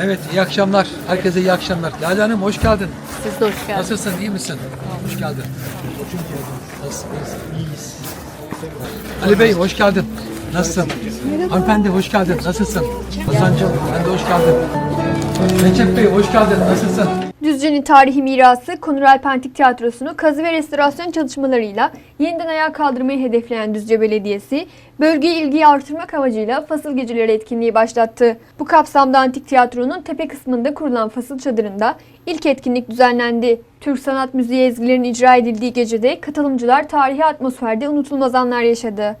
Evet, iyi akşamlar. Herkese iyi akşamlar. Lale Hanım hoş geldin. Siz de hoş geldiniz. Nasılsın, iyi misin? Hoş geldin. Nasılsın? İyiyiz. Ali Bey hoş geldin. Nasılsın? Hanımefendi hoş geldin. Nasılsın? Hasan'cığım sen de hoş geldin. Recep Bey hoş geldin. Nasılsın? Düzce'nin tarihi mirası Konur Antik Tiyatrosu'nu kazı ve restorasyon çalışmalarıyla yeniden ayağa kaldırmayı hedefleyen Düzce Belediyesi, bölgeye ilgiyi artırmak amacıyla Fasıl Geceleri etkinliği başlattı. Bu kapsamda Antik Tiyatro'nun tepe kısmında kurulan Fasıl Çadırı'nda ilk etkinlik düzenlendi. Türk Sanat Müziği ezgilerinin icra edildiği gecede katılımcılar tarihi atmosferde unutulmaz anlar yaşadı.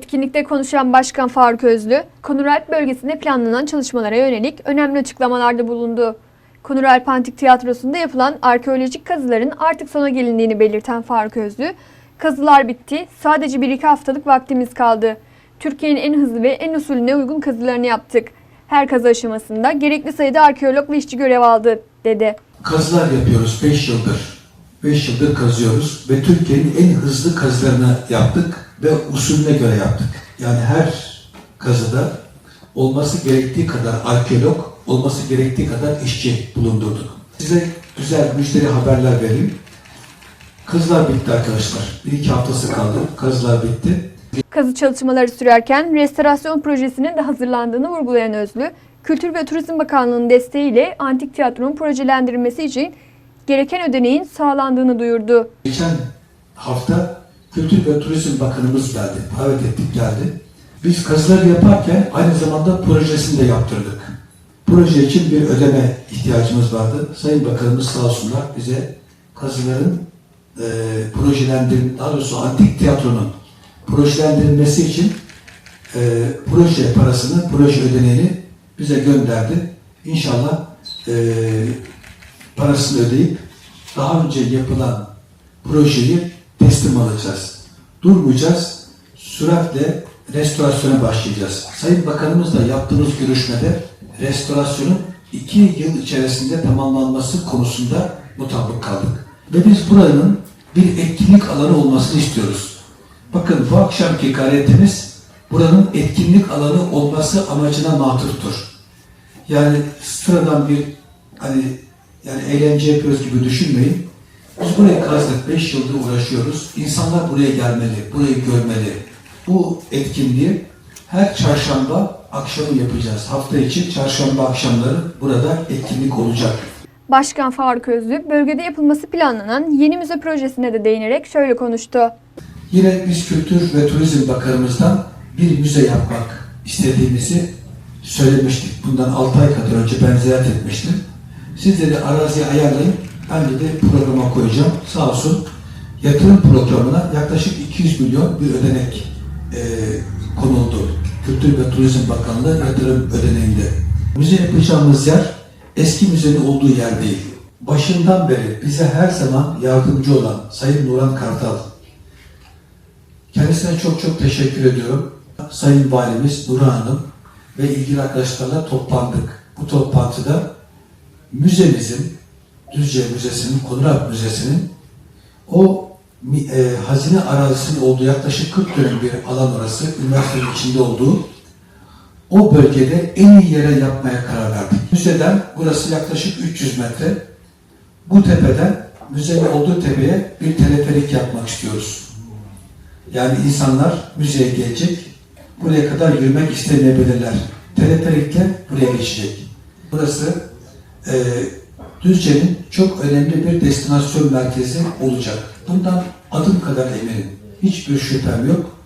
Etkinlikte konuşan Başkan Faruk Özlü, Konuralp bölgesinde planlanan çalışmalara yönelik önemli açıklamalarda bulundu. Konuralp Antik Tiyatrosu'nda yapılan arkeolojik kazıların artık sona gelindiğini belirten Faruk Özlü, kazılar bitti, sadece 1-2 haftalık vaktimiz kaldı. Türkiye'nin en hızlı ve en usulüne uygun kazılarını yaptık. Her kazı aşamasında gerekli sayıda arkeolog ve işçi görev aldı, dedi. kazılar yapıyoruz 5 yıldır. 5 yıldır kazıyoruz ve Türkiye'nin en hızlı kazılarını yaptık ve usulüne göre yaptık. Yani her kazıda olması gerektiği kadar arkeolog, olması gerektiği kadar işçi bulundurduk. Size güzel müjdeli haberler vereyim. Kazılar bitti arkadaşlar. Bir iki haftası kaldı. Kazılar bitti. Kazı çalışmaları sürerken restorasyon projesinin de hazırlandığını vurgulayan Özlü, Kültür ve Turizm Bakanlığı'nın desteğiyle antik tiyatronun projelendirilmesi için gereken ödeneğin sağlandığını duyurdu. Geçen hafta Kültür ve Turizm Bakanımız geldi. Davet ettik geldi. Biz kazıları yaparken aynı zamanda projesini de yaptırdık. Proje için bir ödeme ihtiyacımız vardı. Sayın Bakanımız sağ olsunlar bize kazıların e, projelendirim, daha doğrusu antik tiyatronun projelendirilmesi için e, proje parasını, proje ödeneğini bize gönderdi. İnşallah e, parasını ödeyip daha önce yapılan projeyi teslim alacağız. Durmayacağız. Süratle restorasyona başlayacağız. Sayın Bakanımızla yaptığımız görüşmede restorasyonun iki yıl içerisinde tamamlanması konusunda mutabık kaldık. Ve biz buranın bir etkinlik alanı olmasını istiyoruz. Bakın bu akşamki gayretimiz buranın etkinlik alanı olması amacına matuftur. Yani sıradan bir hani yani eğlence yapıyoruz gibi düşünmeyin. Biz burayı kazdık, 5 yıldır uğraşıyoruz. İnsanlar buraya gelmeli, burayı görmeli. Bu etkinliği her çarşamba akşamı yapacağız. Hafta içi çarşamba akşamları burada etkinlik olacak. Başkan Faruk Özlü, bölgede yapılması planlanan yeni müze projesine de değinerek şöyle konuştu. Yine biz Kültür ve Turizm Bakanımızdan bir müze yapmak istediğimizi söylemiştik. Bundan 6 ay kadar önce ben ziyaret etmiştim. Siz dedi araziyi ayarlayın, ben dedi programa koyacağım. Sağ olsun yatırım programına yaklaşık 200 milyon bir ödenek e, konuldu. Kültür ve Turizm Bakanlığı yatırım ödeneğinde. Müze yapacağımız yer eski müzenin olduğu yer değil. Başından beri bize her zaman yardımcı olan Sayın Nuran Kartal, Kendisine çok çok teşekkür ediyorum. Sayın Valimiz Nurhan Hanım ve ilgili arkadaşlarla toplandık. Bu toplantıda müzemizin, Düzce Müzesi'nin, Konrad Müzesi'nin o e, hazine arazisinin olduğu yaklaşık 40 dönüm bir alan orası, üniversitenin içinde olduğu o bölgede en iyi yere yapmaya karar verdik. Müzeden burası yaklaşık 300 metre. Bu tepeden müzenin olduğu tepeye bir teleferik yapmak istiyoruz. Yani insanlar müzeye gelecek, buraya kadar yürümek istemeyebilirler. Teleferikle buraya geçecek. Burası e, Düzce'nin çok önemli bir destinasyon merkezi olacak. Bundan adım kadar eminim. Hiçbir şüphem yok.